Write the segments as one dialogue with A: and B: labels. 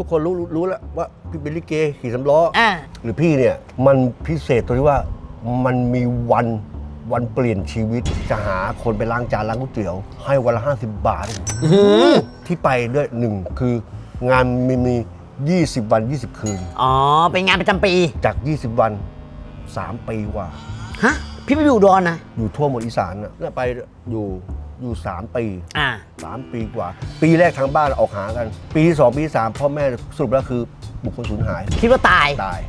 A: ทุกคนรู้รู้รู้แล้วว่าพี่เป็นลิเกขี่สำล้อ
B: อ่า
A: หรือพี่เนี่ยมันพิเศษตรงที่ว่ามันมีวันวันเปลี่ยนชีวิตจะหาคนไปล้างจานล้างก๋วยเตี๋ยว ให้วันละ50 บาทที่ไปด้วยหนึ่งคืองานมีมี 20 วัน 20 คืน
B: อ๋อ เป็นงานประจำปี
A: จาก 20 วัน 3 ปีกว่า
B: ฮะ พี่ไปอยู่อุดอนนะ
A: อยู่ทั่วหมดอีสานน่ะเนี่ยไปอยู่ อยู่ 3 ปี
B: อ่า
A: 3 ปีกว่า ปีแรกทางบ้านออกหากัน ปีที่สองปีที่สามพ่อแม่สรุปแล้วคือบุคคลสูญหาย
B: คิดว่าตาย
A: ตาย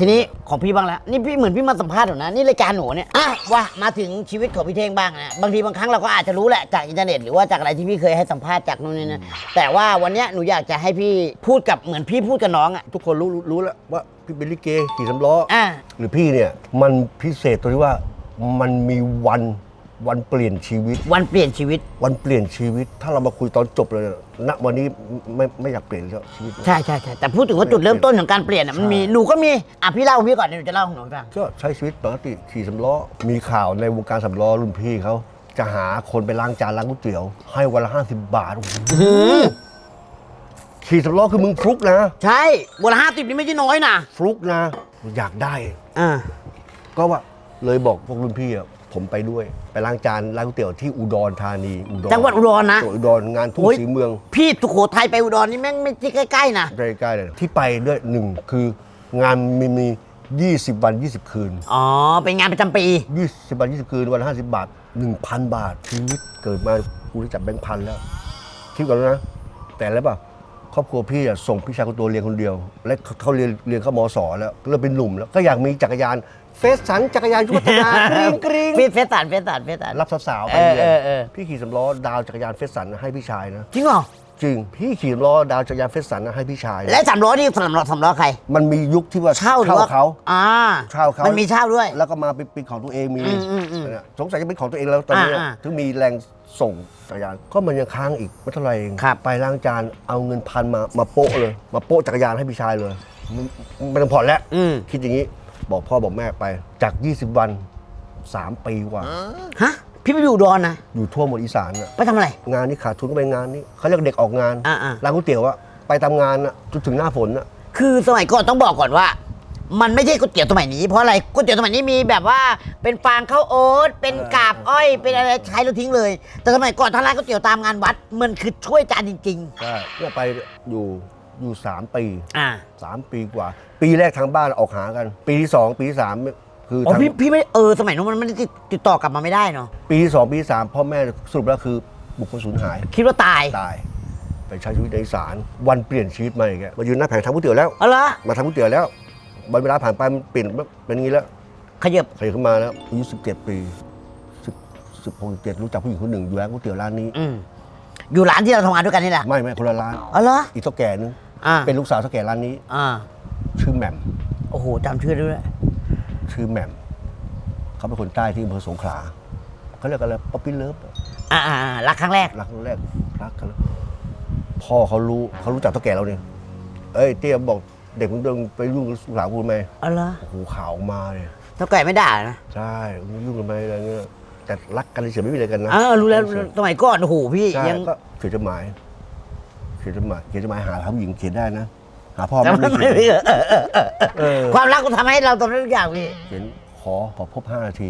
B: ทีนี้ของพี่บ้างแล้ว นี่พี่เหมือนพี่มาสัมภาษณ์หนูนะ นี่รายการหนูเนี่ยอะว่ามาถึงชีวิตของพี่เท่งบ้างนะบางทีบางครั้งเราก็อาจจะรู้แหละจากอินเทอร์เน็ตหรือว่าจากอะไรที่พี่เคยให้สัมภาษณ์จากนู่นนี่นะแต่ว่าวันเนี้ยหนูอยากจะให้พี่พูดกับเหมือนพี่พูดกับน้องอะ
A: ทุกคนรู้รู้รู้แล้วว่าพี่เป็นลิเกขี่สำล้อ
B: อ่า
A: หรือพี่เนี่ยมันพิเศษตรงที่ว่ามันมีวัน วันเปลี่ยนชีวิต
B: วันเปลี่ยนชีวิต
A: วันเปลี่ยนชีวิต ถ้าเรามาคุยตอนจบเลยณวันนี้ไม่ไม่อยากเปลี่ยนแล้วชีวิต
B: ใช่ใช่ใช่แต่พูดถึงว่าจุดเริ่มต้นของการเปลี่ยนอะมันมี
A: ใช่
B: หนูก็มีอะพี่เล่าของพี่ก่อนเดี๋ยวหนูจะเล่าของหนูให้ฟัง
A: ก็ใช้ชีวิตปกติขี่สำล้อ มีข่าวในวงการสำล้อรุ่นพี่เขาจะหาคนไปล้างจานล้างก๋วยเตี๋ยว ให้วันละห้าสิบบาทโอ้โหขี่สำล้อคือมึงฟลุกนะ
B: ใช่วันละห้าสิบนี่ไม่ใช่น้อยนะ
A: ฟลุกนะ อยากได้
B: อ่า
A: ก็ว่าเลยบอกพวกรุ่นพี่อะ ผมไปด้วย ไปล้างจานล้างก๋วยเตี๋ยวที่อุดรธานีอุดร
B: จังหวัดอุดรนะ
A: จังหวัดอุดรงานทุ่ง
B: โอ้ย
A: สีเมือง
B: พี่สุโขทัยไปอุดรนี่แม่งไม่ใช่ใกล้ๆนะ
A: ใกล้ๆเลยที่ไปด้วยหนึ่งคืองานมีมี 20 วัน 20 คืน
B: อ๋อเป็นงานประจำปี
A: 20 วัน 20 คืนวันละ50 บาท 1,000 บาทชีวิตเกิดมากูได้จับแบงค์พันแล้วคิดก่อนนะ แต่แล้วป่ะ ครอบครัวพี่อะส่งพี่ชายคนโตเรียนคนเดียว และเขาเรียนเรียนเข้ามศแล้วเริ่มเป็นหนุ่มแล้วก็อยากมีจักรยานเฟสสันจักรยานชุวัฒนากริ๊งกริ๊ง
B: พี่เฟสสันเฟสสันเฟสสัน
A: รับสาวๆไป
B: เออ
A: เรียน
B: เออเออ
A: พี่ขี่สำล้อดาวจักรยานเฟสสันให้พี่ชายนะ
B: จริงเหรอ
A: จริง พี่ขี่สำล้อดาวจักรยานเฟสสันให้พี่ชายนะ
B: และสามล้อนี่สามล้อสามล้อใคร
A: มันมียุคที่ว่า
B: เช่าหรือว่า
A: เขา
B: อ่า
A: เช่าเขา
B: มันมีเช่าด้วย
A: แล้วก็มาเป็นเป็นของตัวเองมี
B: อืมอืมอืม
A: เนี่ยสงสัยจะเป็นของตัวเองแล้วตอนนี้
B: อ่าอ่า
A: ถึงมีแรงส่งจักรยานก็มันยังค้างอีกไม่เท่าไหร่เอง
B: ครับ
A: ไปล้างจานเอาเงินพันมามาโปะเลย มาโปะจักรยานให้พี่ชายเลยมันไม่ต้องผ่อนแล้ว
B: อืม
A: คิดอย่างนี้ บอกพ่อบอกแม่ไปจาก 20 วัน 3 ปีกว่า
B: ฮะ พี่ไปอยู่อุดรนะ
A: อยู่ทั่วหมดอีสานน่ะ
B: ไปทำอะไร
A: งานนี้ขาดทุนก็ไปงานนี้เขาเรียกเด็กออกงาน
B: อ่าอ่า
A: ร้านก๋วยเตี๋ยวอะไปทำงานอะจนถึงหน้าฝนอะ
B: คือสมัยก่อนต้องบอกก่อนว่า มันไม่ใช่ก๋วยเตี๋ยวสมัยนี้เพราะอะไรก๋วยเตี๋ยวสมัยนี้มีแบบว่าเป็นฟางข้าวโอ๊ตเป็นกาบอ้อย เป็นอะไรใช้แล้วทิ้งเลย แต่สมัยก่อนถ้าร้านก๋วยเตี๋ยวตามงานวัด มันคือช่วยจานจริง
A: ใช่เนี่ยไปอยู่อยู่สามปี
B: ๆ อ่า
A: สามปีกว่า ปีแรกทางบ้านออกหากัน ปีที่สองปีที่สาม คือ
B: อ๋อ
A: ทาง
B: พี่พี่ไม่เออสมัยนู้นมันไม่ได้ติดติดต่อกลับมาไม่ได้เนาะ
A: ปีที่สองปีที่สามพ่อแม่สรุปแล้วคือบุคคลสูญหาย
B: คิดว่าตาย
A: ตายไปใช้ชีวิตในอีสารวันเปลี่ยนชีวิตมาอีกแล้วมายืนหน้าแผงทำก๋วยเตี๋ยวแล้ว
B: เอาละ
A: มาทำก๋วยเตี๋ยวแล้ววันเวลาผ่านไปมันเปลี่ยนเป็นอย่างนี้แล้ว
B: ขยับ
A: ขยับขึ้นมาแล้วอายุสิบเจ็ดปีสิบสิบหกเจ็ดรู้จักผู้หญิงคนหนึ่งอยู่ร้านก๋วยเตี๋ยวร้านนี้
B: อืมอยู่ร้านที่เราทำงานด้วยกันนี่แหละ
A: ไม่ไม่คนละร้าน
B: เอาละ
A: อีกเท่าแก่นึง
B: อ่า
A: เป็นลูกสาวเท่าแก่ร้านนี้
B: อ่า
A: ชื่อแหม่ม
B: โอ้โหจำชื่อได้ด้วย
A: ชื่อแหม่มเขาเป็นคนใต้ที่อำเภอสงขลาเขาเรียกอะไรป๊อปปี้เลิฟ
B: อ่าอ่าอ่ารักครั้งแรก
A: รักครั้งแรกรักกันแล้วพ่อเขารู้เขารู้จักเท่าแก่เราเนี่ยเอ้ยเตี้ยบอกเด็กมึงเดินไปยุ่งกับลูกสาวกูทำไม
B: เอาละ
A: โอ้โหข่าวออกมาเนี่ย
B: เท่าแก่ไม่ด่านะ
A: ใช่มึงยุ่งกันไหมอะไรเงี้ยแต่รักกันเฉยๆไม่มีอะไรกันนะ
B: เออรู้แล้วรู้แล้วสมัยก่อนโอ้โหพี่
A: ใช่
B: ยัง
A: ก็เขียนจดหมายเขียนจดหมายเขียนจดหมายหาผู้หญิงเขียนได้นะ หาพ่อ
B: แต่
A: ไม่
B: มัน
A: ได้
B: ไม่
A: เขียน
B: เออเออเออเออ
A: เออ
B: ความรักก็ทำให้เราทำได้ทุกอย่างพี่
A: เขียนขอขอพบห้านาที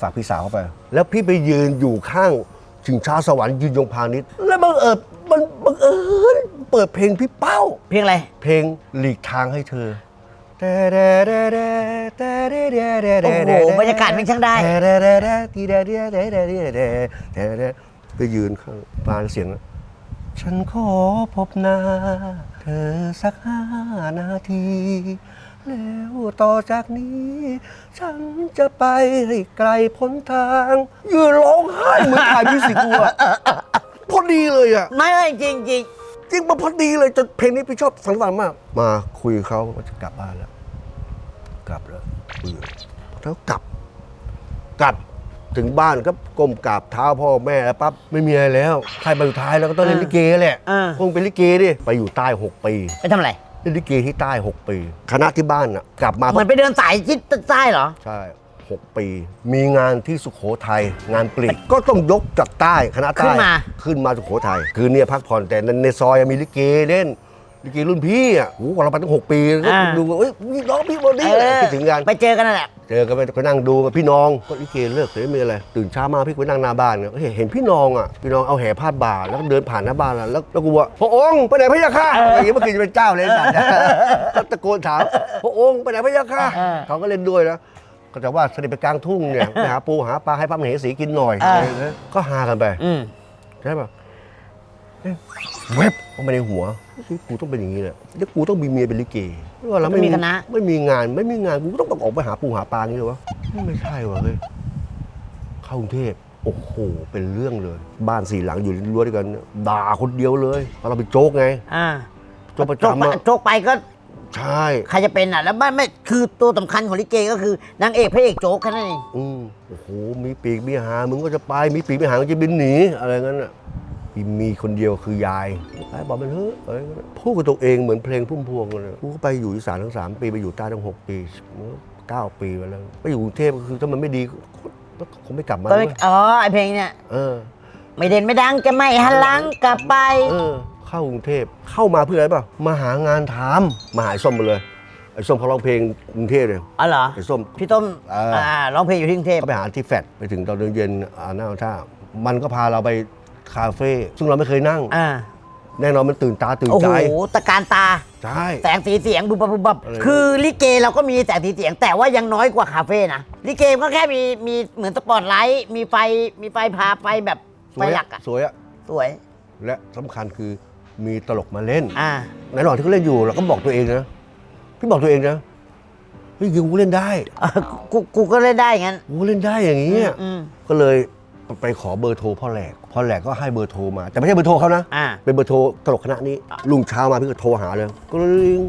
A: ฝากพี่สาวเข้าไป แล้วพี่ไปยืนอยู่ข้างชิงช้าสวรรค์ยืนยงพาณิชย์แล้วบังเอิญมันบังเอิญเปิดเพลงพี่เป้า
B: เพลงอะไร
A: เพลงหลีกทางให้เธอ
B: โอ้โหบรรยากาศมันช่างได้
A: ไปยืนข้างปานเสียงนะฉันขอพบหน้าเธ อสักห้านาที แล้วต่อจากนี้ ฉันจะไปให้ไกลพ้นทางยืนร้องไห้เหมือนถ่ายมิวสิกกูอะพอดีเลยอะ
B: ไม่ไม่จริงจริง
A: จริงมาพอดีเลยจนเพลงนี้พี่ชอบสังสรรค์มาก มาคุยกับเขาว่าจะกลับบ้านแล้ว กลับแล้วเออแล้วกลับ กลับ ถึงบ้านก็ก้มกราบเท้าพ่อแม่แล้วปั๊บไม่มีอะไรแล้วใครไปสุดท้ายแล้วก็ต้องเล่นลิเกแหละ
B: อ่า
A: คงเป็นลิเกดิไปอยู่ใต้ 6 ปี
B: ไปทำอะไร
A: เล่นลิเกที่ใต้ 6 ปี คณะที่บ้านน่ะกลับมา
B: เหมือนไปเดินสายที่ใต้เหรอ
A: ใช่ 6 ปี มีงานที่สุโขทัยงานปลีกก็ต้องยกจากใต้คณะใต้
B: ขึ้นมา
A: ขึ้นมาสุโขทัยคือเนี่ยพักผ่อนแต่ในซอยมีลิเกเล่นลิเกรุ่นพี่อะโอ้โหเราไปตั้งหกปีก็ดูว่าเอ้ยนี่น้องพี่บอดี้คิดถึงกัน
B: ไปเจอกันนั่นแหละ
A: เจอกันไปก็นั่งดูกับพี่น้องก็ลิเกเลิกเลยไม่มีอะไรตื่นเช้ามาพี่ก็ไปนั่งหน้าบ้านเนี่ยเฮ้ยเห็นพี่น้องอะพี่น้องเอาแห่ผ้าบ่าแล้วก็เดินผ่านหน้าบ้านแล้วแล้วแล้วกูว่าพระองค์ไปไหนพระยาค่ะอะไรอย่างเงี้ยเมื่อกี้จะเป็นเจ้าเลยสัตว์ก็ตะโกนถามพระองค์ไปไหนพระยาค่ะ
B: เออ
A: เขาก็เล่นด้วยนะก็จะว่าเสด็จไปกลางทุ่งเนี่ยไปหาปูหาปลาให้พระมเหสีกินหน่อย
B: เอออ
A: อะไรอย่างเงี้ยก็หากันไป
B: อืม
A: ใช่ป่ะเอ๊ะเว็บเข้ามาในหัวเฮ้ย กูต้องเป็นอย่างนี้แหละเดี๋ยวกูต้องมีเมียเป็นลิเกว่าเรา
B: ไม่มีคณะ
A: ไม่มีงานไม่มีงานกูก็ต้องออกไปหาปูหาปลาอย่างนี้เลยวะไม่ใช่วะเฮ้ยเข้ากรุงเทพโอ้โหเป็นเรื่องเลย บ้านสี่หลังอยู่รั้วด้วยกันด่าคนเดียวเลยเพราะเราเป็นโจ๊กไง
B: อ่า
A: โจ๊กประ
B: โจก
A: จำ
B: ไป
A: อะ
B: โจกไปก็
A: ใช่
B: ใครจะเป็นอะ แล้วไม่ไม่คือตัวสำคัญของลิเกก็คือนางเอกพระเอกโจ๊กแค่นั้นเอง
A: อืมโอ้โหมีปีกมีหางมึงก็จะไปมีปีกมีหางมึงจะบินหนีอะไรงั้นอะ มีมีคนเดียวคือยายยายบอกมันเฮ้ยอะไรงั้นอะพูดกับตัวเองเหมือนเพลงพุ่มพวงเลยกูก็ไปอยู่อีสานทั้งสามปีไปอยู่ใต้ทั้งหกปีเก้าปีมาแล้วไปอยู่กรุงเทพก็คือถ้ามันไม่ดีก็คงไม่กลับมา
B: ก็ไม่
A: เว้ย
B: อ๋อไอเพลงเนี่ย
A: เออ
B: ไม่เด่นไม่ดังจะไม่หันหลังกลับไป
A: เออเข้ากรุงเทพเข้ามาเพื่ออะไรเปล่ามาหางานทำมาหาไอ้ส้มมาเลยไอ้ส้มเขาร้องเพลงกรุงเทพเลย
B: อ๋อเหรอ
A: ไอ้ส้ม
B: พี่ต้ม
A: เอออ่
B: อ่าร้องเพลงอยู่ที่กรุงเทพ
A: ก็ไปหาที่แฟดไปถึงตอนเย็นๆอ่าหน้าท่ามันก็พาเราไป คาเฟ่ซึ่งเราไม่เคยนั่ง
B: อ่า
A: แน่นอนมันตื่นตาตื่น
B: โอ้
A: ใจ
B: โหตะการตา
A: ใช่
B: แสงสีเสียงบุบบับบุบบับ
A: อะไร
B: คือลิเกเราก็มีแสงสีเสียง แต่ว่ายังน้อยกว่าคาเฟ่นะลิเกมันก็แค่มีมีเหมือนสปอตไลท์มีไฟมีไฟพาไฟแบบ
A: ส
B: ไฟ
A: วย
B: หลั
A: อะ
B: กอะ
A: สวยอะ
B: สวย
A: และสำคัญคือมีตลกมาเล่น
B: อ่า
A: ในระหว่างที่เขาเล่นอยู่เราก็บอกตัวเองนะพี่บอกตัวเองนะเฮ้ยกูเล่นได้
B: เออกูกูก็เล่นได้อย่างนั้น
A: กูเล่นได้อย่างนี้อะ
B: อืม
A: ก็เลย ไปขอเบอร์โทรพ่อแหลกพ่อแหลกก็ให้เบอร์โทรมา แต่ไม่ใช่เบอร์โทรเขานะ
B: อ่า
A: เป็นเบอร์โทรตลกคณะนี้ ลุงเช้ามาพี่ก็โทรหาเลยก็ลิง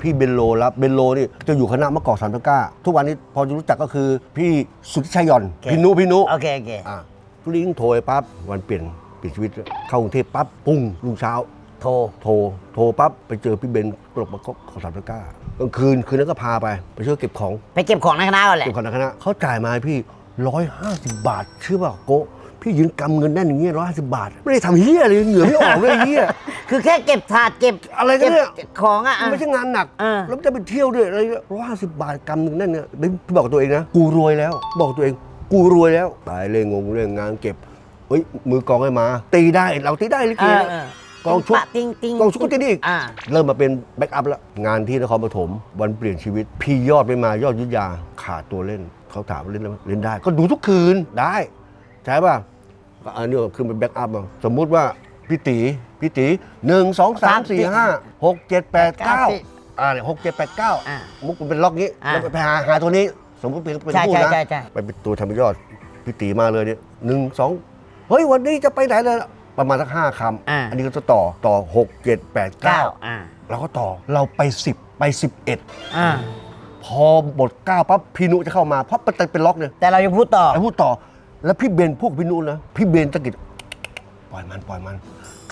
A: พี่เบนโลรับเบนโลนี่จะอยู่คณะมะกอกสามตะกร้า ทุกวันนี้พอจะรู้จักก็คือพี่สุทธิชัยหย่อน
B: โอเค
A: พี่นุพี่นุ
B: โอเคโอเค
A: อะทุลิงโทรไปปั๊บวันเปลี่ยนเปลี่ยนชีวิตเข้ากรุงเทพปั๊บปุ้งลุงเช้า
B: โทร
A: โทรโทรปั๊บไปเจอพี่เบนตลกมะกอกของสามตะกร้ากลางคืนคืนนั้นก็พาไป ไปช่วยเก็บของ
B: ไปเก็บของในคณะก่อนแหละ
A: เก็บของในคณะเขาจ่ายมาให้พี่ ร้อยห้าสิบบาทเชื่อเปล่าโกะพี่ยืนกำเงินแน่นอย่างเงี้ยร้อยห้าสิบบาท ไม่ได้ทำเฮียเลยเหงื่อไม่ออกเลยเฮีย
B: คือแค่เก็บถาดเก็บ
A: อะไรกันเนี่ย
B: ก็บของอะ
A: มันไม่ใช่งานหนัก
B: เออ
A: แล้วจะไปเที่ยวด้วยอะไรร้อยห้าสิบบาทกำหนึ่งนั่นเนี่ยพี่บอกกับตัวเองนะ กูรวยแล้ว บอกตัวเอง กูรวยแล้ว ตายเรื่องงงเรื่องงานเก็บ เฮ้ย มือกองให้มา ตีได้ เราตีได้ลิ
B: เอ
A: เก
B: อ
A: นะ
B: เออก
A: องชุด
B: ปะติ้งติ้ง
A: กองชุดก็ตีได้อีก
B: อ่า
A: เริ่มมาเป็นแบ็กอัพแล้ว งานที่นครปฐมวันเปลี่ยนชีวิต พี่ยอดไม่มายอดยุทธยาขาดตัวเล่น เขาถามว่าเล่นได้ไหมเล่นได้ ก็ดูทุกคืนได้ ใช่ป่ะก็อันนี้ก็ขึ้นเป็นแบ็กอัพมาสมมุติว่าพี่ตีพี่ตีหนึ่งสองสามสี่ห้าหกเจ็ดแปดเก้าอ่าเนี่ยหกเจ็ดแปดเก้า
B: อ่า
A: มุกมันเป็นล็อกนี้
B: อ่า
A: แล้วไปหาหาตัวนี้ สมมติเป็นเป็น
B: ใช่
A: ผู้
B: ใช่
A: นะ
B: ใช่ใช่
A: ไปเป็นตัวทำยอดพี่ตีมาเลยเนี่ยหนึ่งสองเฮ้ย วันนี้จะไปไหนเลย ประมาณสักห้าคำ
B: อ่า
A: อันนี้ก็จะต่อต่อหกเจ็ดแปด
B: เก้า
A: เก้า
B: อ่า
A: เราก็ต่อเราไป10ไป11
B: อ่า
A: พอบทเก้าปั๊บพี่นุจะเข้ามาเพราะมันเป็นล็อกเนี่ย
B: แต่เรายังพูดต่อ
A: ไอ้พูดต่อแล้วพี่เบนพวกพี่นุนะพี่เบนตะกิดปล่อยมันปล่อยมัน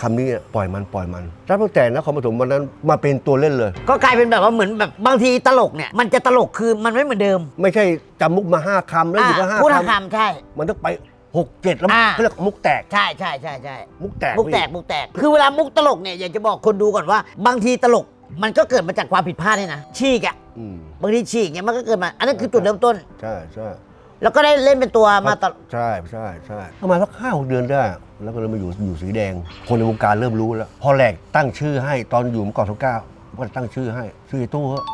A: คำนี้อะปล่อยมันปล่อยมันแล้วตั้งแต่นครปฐมวันนั้นมาเป็นตัวเล่นเลย
B: ก็กลายเป็นแบบว่าเหมือนแบบบางทีตลกเนี่ย มันจะตลกคือมันไม่เหมือนเดิม
A: ไม่ใช่จำมุกมาห้าคำแล้วอยู่ก็
B: อ่า
A: ห้า
B: พูด
A: ค
B: ห้าคำใช่ำ
A: มันต้องไปหกเจ็ดแล้ว
B: อ่า
A: เขาเรียกมุกแตก
B: ใช่ใช่ใช่ใช่
A: มุกแตก
B: มุกแตก
A: พี่
B: มุกแตก คือเวลามุกตลกเนี่ยอยากจะบอกคนดูก่อนว่า บางทีตลกมันก็เกิดมาจากความผิดพลาดเนี่ยนะฉีกอะ
A: อืม
B: บางทีฉีกเนี่ยมันก็เกิดมา อันนั้นคือจุดเริ่มต้น
A: ใช่ใช่
B: แล้วก็ได้เล่นเป็นตัวมาตลอด
A: ใช่ใช่ใช่ประมาณสักห้าหกเดือนได้ แล้วก็เลยมาอยู่อยู่สีแดง คนในวงการเริ่มรู้แล้ว พอแหลกตั้งชื่อให้ตอนอยู่เมื่อก่อนทุกเก้าก็ตั้งชื่อให้ชื่อไอ้ตู้เถอะ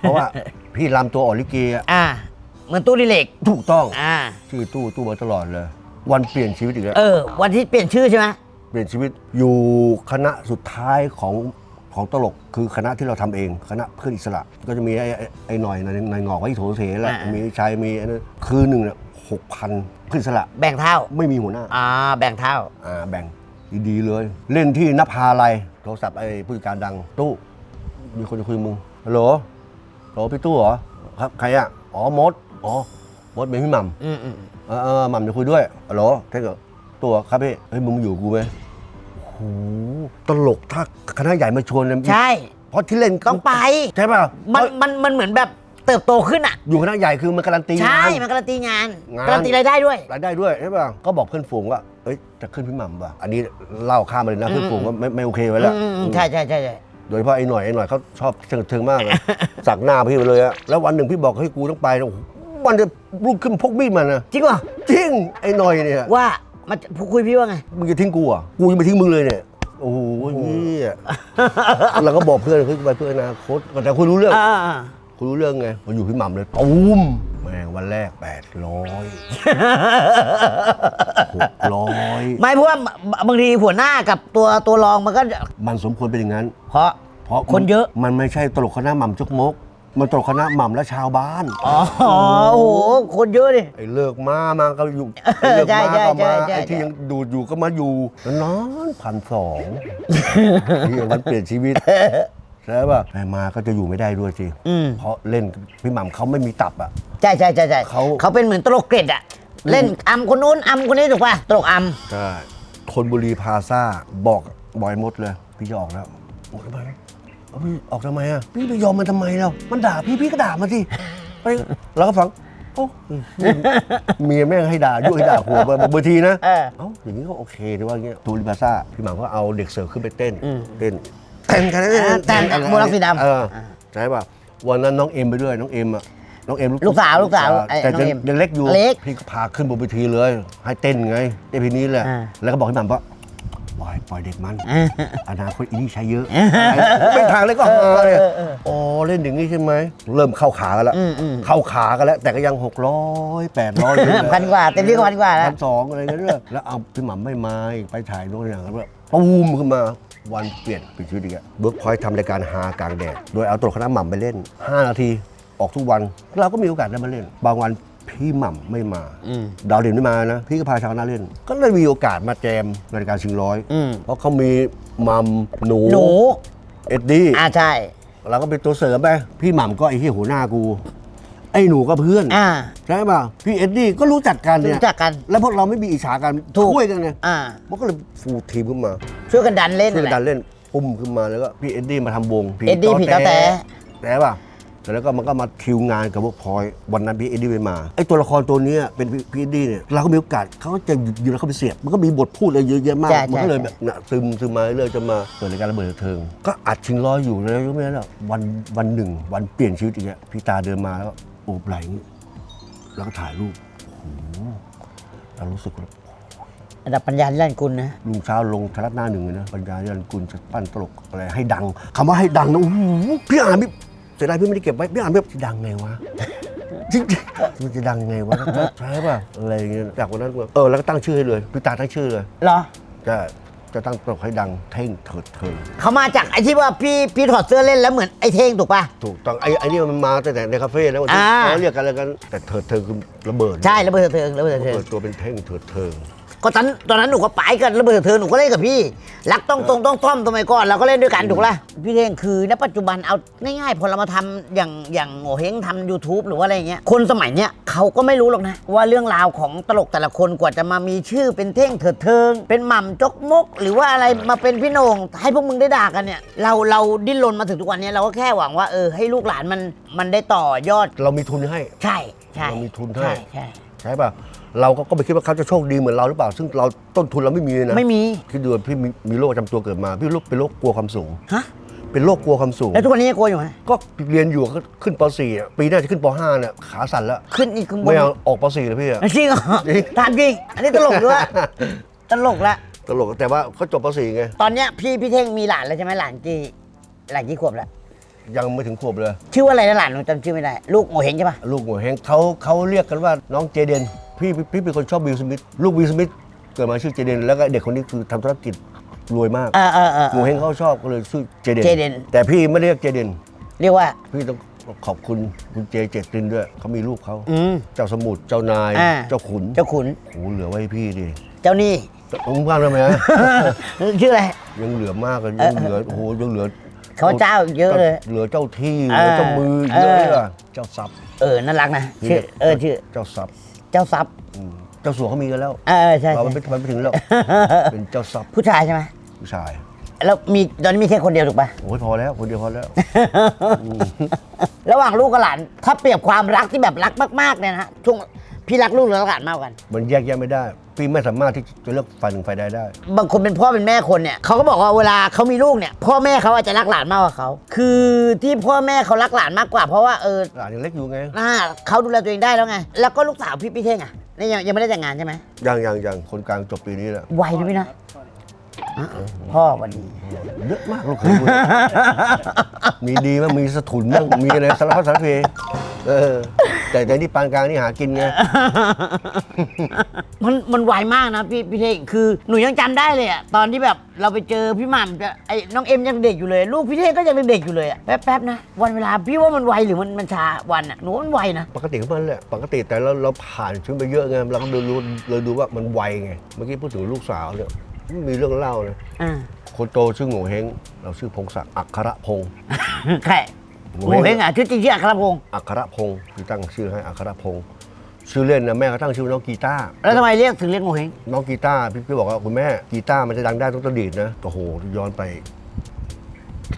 A: เพราะว่าพี่ลำตัวอ่อนลิเกอะ
B: อ่า เหมือนตู้ดิเลก
A: ถูกต้อง
B: อ่า
A: ชื่อตู้ตู้มาตลอดเลย วันเปลี่ยนชีวิตอีกแล้ว
B: เออ วันที่เปลี่ยนชื่อใช่ไหม
A: เปลี่ยนชีวิตอยู่คณะสุดท้ายของ ของตลกคือคณะที่เราทำเองคณะเพื่อนอิสระ ก็จะมีไอ้ไอ้ไอ้หน่อยในในงอกไอ้โถเสแหละมีชัยมีไอ้นั่นคืนหนึ่งเนี่ยหกพันเพื่อนอิสระ
B: แบ่งเท่า
A: ไม่มีหัวหน้า
B: อ่าแบ่งเท่า
A: อ่าแบ่งดีๆเลย เล่นที่นภาลัยโทรศัพท์ไอ้ผู้จัดการดังตู้มีคนจะคุยกับมึงฮัลโหลฮัลโหลพี่ตู้เหรอครับใครอะอ๋อมดอ๋อมดเป็นพี่หม่
B: อืมอืมำ
A: เออเออหม่ำจะคุยด้วยฮัลโหลเท่งเหรอตัวครับพี่ เฮ้ย มึงมาอยู่กับกูไหม โอ้โหตลกถ้าคณะใหญ่มาชวนเลย
B: ใช่
A: เพราะที่เล่น
B: ต้องไป
A: ใช่ป่ะ
B: มันมันมันเหมือนแบบเติบโตขึ้นอะ
A: อยู่คณะใหญ่คือมันการันตี
B: ใช่
A: งาน
B: มันการันตีงาน
A: งาน
B: การันตีรายได้ด้วย
A: รายได้ด้วยใช่ป่ะก็บอกเพื่อนฝูงว่าเอ้ยจะขึ้นพี่หม่ำป่ะอันนี้เล่าข้ามไปเลยนะ
B: อืม
A: เพื่อนฝูงก็ไม่ไม่โอเคไว้แล้ว
B: อืมอืมใช่ใช่ใช่ใช่
A: โดยเฉพาะไอ้หน่อยไอ้หน่อยเขาชอบเชิงเทิงมากเลย สักหน้าพี่ไปเลยอะแล้ววันหนึ่งพี่บอกให้ยกูต้องไปนะโอ้โหมันจะลุกขึ้นพกมีดมานะ
B: จริงป่ะ
A: จริงไอ้หน่อยเนี่ย
B: ว่า มาคุยพี่ว่าไง
A: มึงจะทิ้งกูอะกูยังไม่ทิ้งมึงเลยเนี่ย โอ้โหเฮียเราก็บอกเพื่อนเพื่อนไปเพื่อนอนาคตแต่คุณรู้เรื่อง
B: อ่าอ่า
A: คุณรู้เรื่องไงมาอยู่พี่หม่ำเลยตูมแม่งวันแรก 800 600
B: ไม่เพราะว่าบางทีหัวหน้ากับตัวตัวรองมันก็
A: มันสมควรเป็นอย่างนั้น
B: เพราะ
A: เพราะ
B: คนเยอะ
A: มันไม่ใช่ตลกคณะหม่ำจกมก มันตลกคณะหม่ำและชาวบ้าน
B: อ๋อโอ้โหคนเยอะดิ
A: ไอ้เลิกมามาก็อยู่
B: เออ
A: ไอ้เลิก
B: ใช่
A: มาก็มา
B: ใช่ใช่
A: ไอ้ที่
B: ใช่
A: ยังดูดอยู่ก็มาอยู่นอนพันสองที่วันเปลี่ยนชีวิตใช่ป่ะไอ้มาก็จะอยู่ไม่ได้ด้วยจริง
B: อืม
A: เพราะเล่นพี่หม่ำเขาไม่มีตับอะ
B: ใช่ใช่ใช่ใช่
A: เขา
B: เขาเป็นเหมือนตลกเกร็ดอะเล่นอำคนนู้นอำคนนี้ถูกป่ะตลกอำ
A: ใช่ทนบุรีพลาซ่าบอกบอยมดเลย พี่จะออกแล้วโอ้ยทำไม เอาพี่ออกทำไมอะ พี่ไปยอมมันทำไมเรามันด่าพี่พี่ก็ด่ามันสิไปเราก็ฟังโอ้เมียแม่งให้ด่ายุ่ให้ด่าผัวบางทีนะ
B: เออ
A: เอ้าอย่างนี้ก็โอเคดีว่าอย่างเงี้ยทูริบาซ่าพี่หม่ำก็เอาเด็กเสิร์ฟขึ้นไปเต้น
B: อืม
A: เต้นเต้นกัน
B: อ่าเต้นโบราณสีดำ
A: เออใช่ป่ะวันนั้นน้องเอ็มไปด้วยน้องเอ็มอะน้องเอ็ม
B: ลูกสาวลูกสาวไอ้
A: แต่
B: น้องเอ็ม
A: ยังเล็กอยู่
B: เล็ก
A: พี่ก็พาขึ้นบนเวทีเลย ให้เต้นไงเต้นเพลงนี้แหละ
B: อ่า
A: แล้วก็บอกให้หม่ำว่า ปล่อยปล่อยเด็กมัน
B: อ่า
A: อนาคตอีนี่ใช้เยอะไม่ทางเลยก็หาเลย
B: เออเออเออ
A: อ๋อเล่นอย่างนี้ใช่ไหม เริ่มเข้าขากันแล้ว
B: อืมอืม
A: เข้าขากันแล้ว แต่ก็ยัง 600 800
B: พันกว่าเต็มที่ก็พันกว่าแล้ว
A: พันสองอะไรกันเรื่อยแล้วเอาพี่หม่ำไม่มาอีกไปถ่ายโน่นอย่างนั้นแล้วปูมขึ้นมาวันเปลี่ยนเป็นชีวิตอีกเบิร์กพอยทำรายการหากลางแดดโดยเอาตัวคณะหม่ำไปเล่น 5 นาทีออกทุกวัน เราก็มีโอกาสได้มาเล่น บางวัน พี่หม่ำไม่มา
B: อืม
A: ดาวเด่นไม่มานะ พี่ก็พาชาวนาเล่น ก็เลยมีโอกาสมาแจมในรายการชิงร้อย
B: อืม
A: เพราะเขามีมัมหนู
B: หนู
A: เอ็ดดี้
B: อ่าใช่
A: เราก็เป็นตัวเสริมไปพี่หม่ำก็ไอ้ที่หัวหน้ากู ไอ้หนูก็เพื่อน
B: อ่า
A: ใช่ป่ะพี่เอ็ดดี้ก็รู้จักกันเนี่ย
B: รู้จักกัน
A: แล้วพวกเราไม่มีอิจฉากัน
B: ถูก
A: ช่วยกันไง
B: อ่า
A: มันก็เลยฟูลทีมขึ้นมา
B: ช่วยกันดันเล่น
A: ช่วยกัน
B: แห
A: ดั
B: ละ
A: นเล่นปุ่มขึ้นมาแล้วก็พี่เอ็ดดี้มาทำวง
B: เอ็ดดี้ผีตาแต๋
A: แต่ป่ะ แต่แล้วก็มันก็มาคิวงานกับพวกพลอยวันนั้นพี่เอ็ดดี้ไม่มาไอ้ตัวละครตัวเนี้ยเป็นพี่พี่เอ็ดดี้เนี่ยเราก็มีโอกาสเขาก็จะหยืนแล้วเขาไปเสียบมันก็มีบทพูดอะไรเยอะแยะมาก
B: ใช่
A: มันก็เลย
B: ใช่
A: แบบน่ะซึมซึมมาเรื่อยๆจนมาเปิดรายการระเบิดเทิง ก็อัดชิงร้อยอยู่แล้วรู้ไหมล่ะวันวันหนึ่ง วันเปลี่ยนชีวิตอีกแล้วพี่ตาเดินมาแล้วโอบไหล่อย่างงี้แล้วก็ถ่ายรูปโอ้โหเรารู้สึกว่า
B: ระดับปัญญาที่ลั่นกุลนะ
A: ลุงเช้าลงทรัฐหน้าหนึ่งเลยนะปัญญาเรือนกุลจะปั้นตลกอะไรให้ดังคำว่าให้ดังนะโอ้โหพี่อ่านพี่ เสียดายพี่ไม่ได้เก็บไว้พี่อ่านแบบจะดังไงวะจริงๆมันจะดังไงวะใช่ป่ะอะไรอย่างเงี้ยจากวันนั้นก็เออแล้วก็ตั้งชื่อให้เลยพี่ตาตั้งชื่อเลย
B: เหรอ
A: จะจะตั้งตลกให้ดังเท่งเถิดเทิง
B: เขามาจากไอ้ที่ว่าพี่พี่ถอดเสื้อเล่นแล้วเหมือนไอ้เท่งถูกป่ะ
A: ถูกต้องไอ้ไอ้นี่มันมาตั้งแต่ในคาเฟ่แล้ว
B: อ่า
A: เขาเรียกกันอะไรกันแต่เถิดเทิงคือระเบิด
B: ใช่ระเบิดเถิงระเบิดเถิง
A: เปิดตัวเป็นเท่งเถิดเทิง
B: ก็ตอนตอนนั้นหนูก็ไปกันระเบิดเถิงหนูก็เล่นกับพี่ รักต้องตรงต้องต้อมสมัยก่อนเราก็เล่นด้วยกันถูกละพี่เท่งคือณปัจจุบันเอาง่ายๆพอเรามาทำอย่างอย่างโง่เฮงทำ YouTube หรือว่าอะไรเงี้ยคนสมัยเนี้ยเขาก็ไม่รู้หรอกนะ ว่าเรื่องราวของตลกแต่ละคนกว่าจะมามีชื่อเป็นเท่งเถิดเทิง เป็นหม่ำจกมก หรือว่าอะไรมาเป็นพี่โหนงให้พวกมึงได้ด่ากันเนี่ยเราเราดิ้นรนมาถึงทุกวันเนี้ยเราก็แค่หวังว่าเออให้ลูกหลานมันมันได้ต่อยอด
A: เรามีทุนให้
B: ใช่ใช่
A: เรามีทุนให้
B: ใช่ใช่
A: ใช่ป่ะ เราก็ก็ไม่คิดว่าเขาจะโชคดีเหมือนเราหรือเปล่า ซึ่งเราต้นทุนเราไม่มีเลยนะ
B: ไม่มี
A: คิดดูว่าพี่มีมีโรคประจำตัวเกิดมา พี่โรคเป็นโรคกลัวความสูง
B: ฮะ
A: เป็นโรคกลัวความสูง
B: แล้วทุกวันนี้ยังกลัวอยู่ไหม
A: ก็เรียนอยู่ก็ขึ้นป .4 อะปีหน้าจะขึ้นป .5 เนี่ยขาสั่นแล้ว
B: ขึ้นอีกขึ้นบน
A: ไม่เอาออกป .4 เลยพี่อะ
B: จริงเหรอ
A: จริง
B: ถามจริงอันนี้ตลกด้วยตลกละ
A: ตลกแต่ว่าเขาจบป .4 ไง
B: ตอนเนี้ยพี่พี่เท่งมีหลานแล้วใช่ไหมหลานกี่หลานกี่ขวบแล้ว
A: ยังไม่ถึงขวบเลย
B: ชื่อว่าอะไรนะหลานหนูจำชื่อไม่ได้ ลูกโงเฮงใช่ปะ
A: ลูกหัวแหงเขาเขาเรียกกันว่าน้องเจเดน พี่พี่พี่เป็นคนชอบวิลสมิธลูกวิลสมิธเกิดมาชื่อเจเดนแล้วก็เด็กคนนี้คือทำธุรกิจรวยมาก
B: เออเออเออ
A: หัวเฮงเขาชอบก็เลยชื่อเจเดน
B: เจเดน
A: แต่พี่ไม่เรียกเจเดน
B: เรียกว่า พี่
A: พี่ต้องขอบคุณคุณเจเจตรินด้วยเขามีลูกเขา
B: อืม
A: เจ้าสมุทรเจ้านาย
B: อ่า
A: เจ้าขุน
B: เจ้าขุน
A: โหเหลือไว้ให้พี่ดิ
B: เจ้าหนี่
A: ผมว่าทำไมฮะ
B: ชื่ออะไร
A: ยังเหลือมากเลย
B: เออ
A: ยังเหลือโอ้โหยังเหลือ
B: เขาเจ้าเยอะเลย
A: เหลือเจ้าที่เห
B: อ่า
A: ลือเจ้ามือเยอะเลย
B: เออ
A: อะเจ้าทรัพย์
B: เออน่ารักนะชื่อเออชื่อ
A: เจ้าทรัพย์
B: เจ้าทรัพย์
A: อืมเจ้าสัวเขามีกันแล้ว
B: เออเออใช่
A: เรา
B: ใช่
A: ไม่มันไม่ถึงแล้ว เป็นเจ้าทรัพย์
B: ผู้ชายใช่ไหม
A: ผู้ชาย
B: แล้วมีตอนนี้มีแค่คนเดียวถูกปะ
A: โอ้ยพอแล้วคนเดียวพอแล้ว
B: ระหว่างลูกกับหลาน ถ้าเปรียบความรักที่แบบรักมากๆเนี่ยนะฮะช่วง พี่รักลูกหรือรักหลานมากกว่ากัน
A: มันแยกแยะไม่ได้ พี่ไม่สามารถที่จะเลือกฝ่ายหนึ่งฝ่ายใดได้
B: บางคนเป็นพ่อเป็นแม่คนเนี่ยเขาก็บอกว่าเวลาเขามีลูกเนี่ย พ่อแม่เขาอาจจะรักหลานมากกว่าเขาคือที่พ่อแม่เขารักหลานมากกว่าเพราะว่าเออ
A: หลานยังเล็กอยู่ไง
B: อ่าเขาดูแลตัวเองได้แล้วไง แล้วก็ลูกสาวพี่พี่เท่งอะนี่ยังยังไม่ได้แต่งงานใช่ไหม
A: ยังยังยังคนกลางจบปีนี้แหละ
B: ไวด้วยนะอะพ่อสวันดี
A: เยอะมากลูกเขยคุณมีดีมั้งมีสถุนบ้างมีอะไรสารพัดสารเพเออ แต่แต่ที่ปานกลางนี่หากินไง
B: มันมันไวมากนะพี่พี่เท่งคือหนูยังจำได้เลยอะตอนที่แบบเราไปเจอพี่หม่ำจะไอ้น้องเอ็มยังเด็กอยู่เลย ลูกพี่เท่งก็ยังเด็กอยู่เลยอะแป๊บๆนะ วันเวลาพี่ว่ามันไวหรือมันมันช้าวันอะหนูว่ามันไวนะ
A: ปกติของมันแหละปกติแต่เราเราผ่านชีวิตไปเยอะไงเราก็ดูรู้เลยดูว่ามันไวไงเมื่อกี้พูดถึงลูกสาวเนี่ยมีเรื่องเล่านะ
B: อ่า
A: คนโตชื่อโง่เฮงเราชื่อพงศักดิ์อัครพงศ์
B: ใคร โง่เฮงอะชื่อจริงชื่ออัครพงศ์
A: อัครพงศ์ที่ตั้งชื่อให้อัครพงศ์ชื่อเล่นนะแม่ก็ตั้งชื่อน้องกีตาร์
B: แล้วทำไมเรียกถึงเรียกโง่เฮง
A: น้องกีตาร์พี่พี่บอกว่าคุณแม่กีตาร์มันจะดังได้ต้องตะดีดนะโอ้โหย้อนไป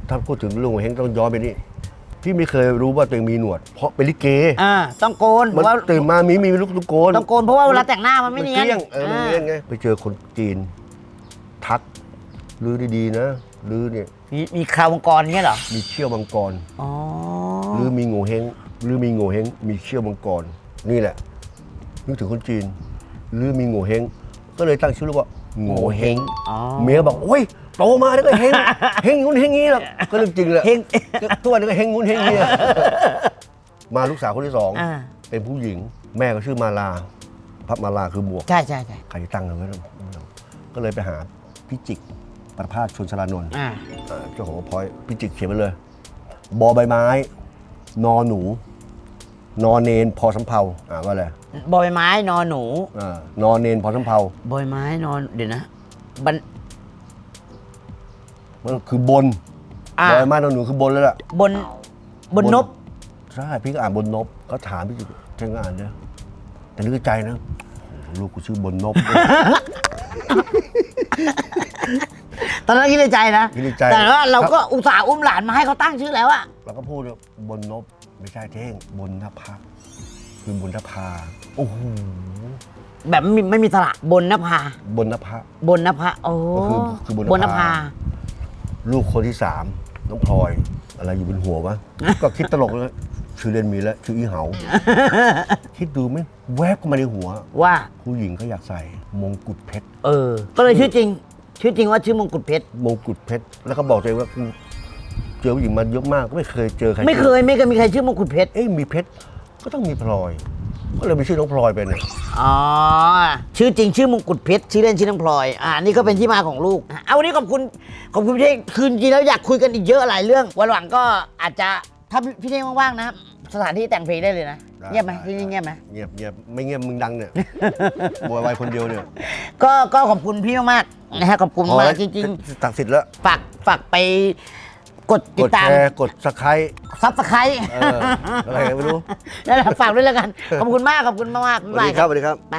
A: ถ้าพูดถึงลุงเฮงต้องย้อนไปนี่พี่ไม่เคยรู้ว่าตัวเองมีหนวด เพราะเป็นลิเก
B: อ่าต้องโกนเพ
A: มัน
B: ราะว่า
A: ตื่นมามีมีลูกลูกโกน
B: ต้องโกนเพราะว่าเวลาแต่งหน้ามันไม่
A: มัน
B: เนี
A: เก
B: ยน
A: ลี้ยงเออมันเกลี้ยงไงไปเจอคนจีนทักลือดีๆนะลือเนี่ย
B: มีมีคราวมังกรเงี้ยเหรอ
A: มีเขี้ยวมังกร
B: อ๋อ
A: หรือมีโง่เฮงหรือมีโง่เฮงมีเขี้ยวมังกร นี่แหละนึกถึงคนจีน หรือมีโง่เฮงก็เลยตั้งชื่อลูกว่าโง่เฮง
B: อ๋อ
A: เมียบอกโอ้ยโตมาแล้วก็เฮงเฮงงุ้นเฮงงี้หรอกก็เรื่องจริงแหละ
B: เฮง
A: ตัวนึงก็เฮงงุ้นเฮงงี้อะมาลูกสาวคนที่สอง
B: อ่า
A: เป็นผู้หญิง แม่ก็ชื่อมาลาพับมาลาคือหมวก
B: ใช่ใช่ใช่
A: ใครตั้งเลยก็ก็เลยไปหาพี่จิก ประภาสชนสรานนท์
B: อ่า
A: อ่าเจ้าของพอยพี่จิกเขียนไปเลย บอใบไม้ นอหนู นอเนนพอสำเพาอ่าว่าอะไร
B: บอยไม้นอนหนู
A: อ่านอเนนพอสำเพา
B: บอยไม้นอนเดี๋ยวนะบัน
A: มันคือบน
B: อ่า
A: บอใบไม้นอหนูคือบนแล้วล่ะ
B: บนบนนบ
A: ใช่พี่ก็อ่านบนนบก็ถามพี่จิกเช่างอ่านเนี่ยแต่นึกในใจนะโอ้โหลูกกูชื่อบนนบ
B: ตอนนั้นคิดในใจนะ
A: คิดในใจ
B: แต่ว่าเรา
A: ครับ
B: ก็อุตส่าห์อุ้มหลานมาให้เขาตั้งชื่อแล้วอะ
A: เราก็พูดว่าบนนบไม่ใช่เท่งบนนภาคือบนนภาโอ้โห
B: แบบไม่มีไม่มีสระบนนภา
A: บนนภา
B: บนนภาโอ้
A: ก็คือคือบนนภา
B: บนนภา
A: ลูกคนที่สามน้องพลอย อะไรอยู่บนหัววะ ก็คิดตลกเลยชื่อเล่นมีแล้วชื่ออีเหา คิดดูไหมแวบเข้ามาในหัว
B: ว่า
A: ผู้หญิงเขาอยากใส่มงกุฎเพชร
B: เออ ก็เลยชื่อจริง ชื่อจริงว่าชื่อมงกุฎเพชร
A: มงกุฎเพชร แล้วก็บอกตัวเองว่ากูเจอผู้หญิงมาเยอะมากก็ไม่เคยเจอใคร
B: ไม่เคยไม่เคยมีใครชื่อมงกุฎเพชร
A: เอ้ยมีเพชรก็ต้องมีพลอย ก็เลยมีชื่อน้องพลอยไปเนี่ย
B: อ๋อ ชื่อจริงชื่อมงกุฎเพชรชื่อเล่นชื่อน้องพลอย อ่า นี่ก็เป็นที่มาของลูกเอาวันนี้ขอบคุณ ขอบคุณพี่เท่งคืนจริงแล้วอยากคุยกันอีกเยอะหลายเรื่อง วันหลังก็อาจจะถ้าพี่เท่งว่างๆนะ สถานที่แต่งเพลงได้เลยนะเงียบไหมที่นี่เงียบไหม
A: เงียบเงียบไม่เงียบมึงดังเนี่ยบวยไวายคนเดียวเนี่ย
B: ก็ก็ขอบคุณพี่มากๆนะฮะขอบคุณ
A: พอ
B: มา
A: แล้
B: ก
A: ว
B: จริง
A: ตัดสิทธิ์แล้ว
B: ๆฝากฝากไปกดติ
A: ก
B: ด
A: ด
B: ตาม
A: แชร์กดสไครต์
B: ซับสไครต์
A: เอออะไรไม่รู้
B: นั่นแหละฝากด้วยแล้วกัน ขอบคุณมากขอบคุณมากๆ
A: ส
B: บ๊าย
A: วัส
B: บาย
A: ดี
B: ค
A: ครั
B: รั
A: บบสวัสดีครับ
B: ไป